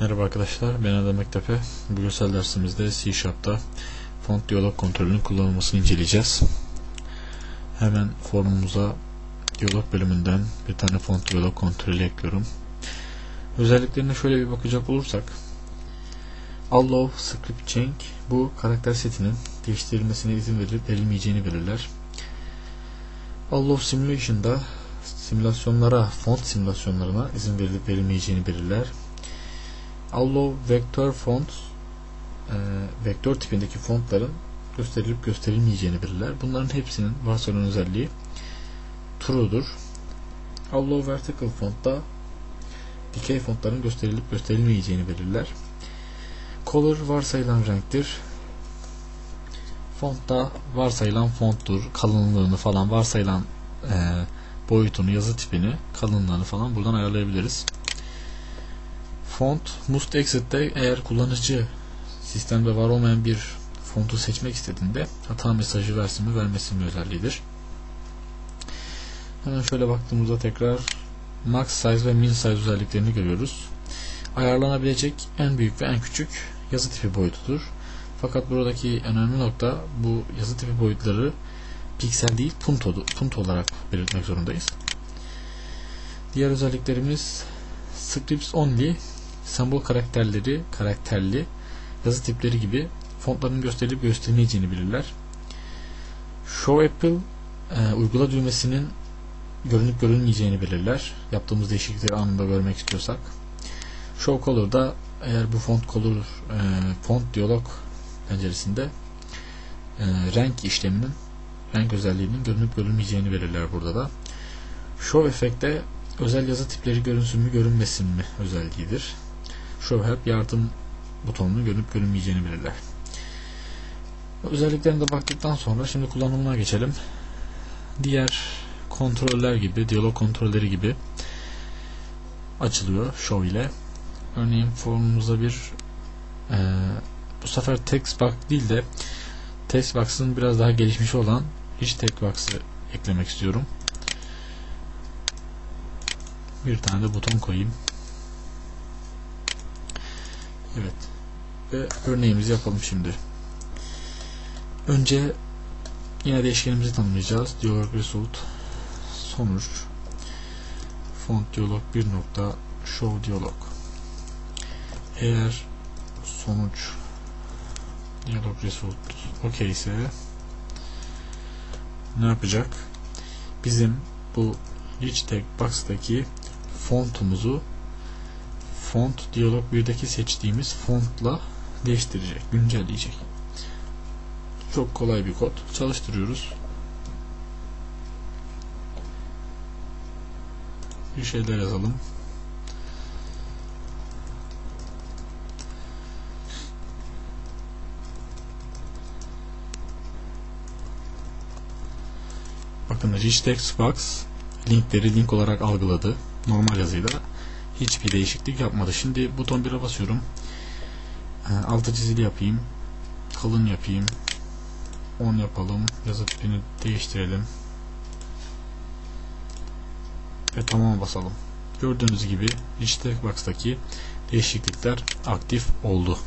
Merhaba arkadaşlar, ben Adam Mektepe. Bu dersimizde C Sharp'ta font diyalog kontrolünün kullanılmasını inceleyeceğiz. Hemen formumuza diyalog bölümünden bir tane font diyalog kontrolü ekliyorum. Özelliklerine şöyle bir bakacak olursak Allow Script Change bu karakter setinin değiştirilmesine izin verilip verilmeyeceğini belirler. Allow Simulation'da simülasyonlara, font simülasyonlarına izin verilip verilmeyeceğini belirler. Allow Vector Font e, vektör tipindeki fontların gösterilip gösterilmeyeceğini belirler. Bunların hepsinin varsayılan özelliği true'dur. Allow Vertical Font'ta dikey fontların gösterilip gösterilmeyeceğini belirler. Color varsayılan renktir. Fontta varsayılan fonttur. Kalınlığını falan varsayılan e, boyutunu, yazı tipini, kalınlığını falan buradan ayarlayabiliriz. Font must exit'te eğer kullanıcı sistemde var olmayan bir fontu seçmek istediğinde hata mesajı versin mi vermesin mi özelliğidir. Hemen şöyle baktığımızda tekrar max size ve min size özelliklerini görüyoruz. Ayarlanabilecek en büyük ve en küçük yazı tipi boyutudur. Fakat buradaki önemli nokta bu yazı tipi boyutları piksel değil punt, punt olarak belirtmek zorundayız. Diğer özelliklerimiz scripts only sembol karakterleri, karakterli yazı tipleri gibi fontların gösterilip gösterilmeyeceğini bilirler. Show Apple e, uygula düğmesinin görünüp görünmeyeceğini belirler. Yaptığımız değişiklikleri anında görmek istiyorsak. Show Color da eğer bu font color e, font diyalog penceresinde e, renk işleminin renk özelliğinin görünüp görünmeyeceğini belirler burada da. Show Effect'te özel yazı tipleri görünsün mü görünmesin mi özelliğidir. Show Help yardım butonunun görünüp görünmeyeceğini belirler. Özelliklerine de baktıktan sonra şimdi kullanımına geçelim. Diğer kontroller gibi, diyalog kontrolleri gibi açılıyor Show ile. Örneğin formumuza bir e, bu sefer text box değil de text box'ın biraz daha gelişmiş olan iç text box'ı eklemek istiyorum. Bir tane de buton koyayım. Evet. Ve örneğimizi yapalım şimdi. Önce yine değişkenimizi tanımlayacağız. Dialog result sonuç font diyalog 1 nokta show diyalog eğer sonuç diyalog result okey ise ne yapacak? Bizim bu rich text box'taki fontumuzu font diyalog 1'deki seçtiğimiz fontla değiştirecek, güncelleyecek. Çok kolay bir kod. Çalıştırıyoruz. Bir şeyler yazalım. Bakın Rich Text Box linkleri link olarak algıladı. Normal yazıyla hiçbir değişiklik yapmadı. Şimdi buton 1'e basıyorum. E, altı çizili yapayım. Kalın yapayım. 10 yapalım. Yazı tipini değiştirelim. Ve tamam basalım. Gördüğünüz gibi Text Box'taki değişiklikler aktif oldu.